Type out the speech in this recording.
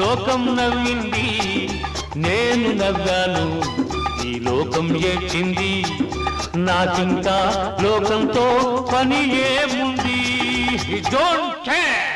లోకం నవ్వింది నేను నవ్వాను. ఈ లోకం ఏడ్చింది నాకింకా లోకంతో పని ఏముంది? Don't care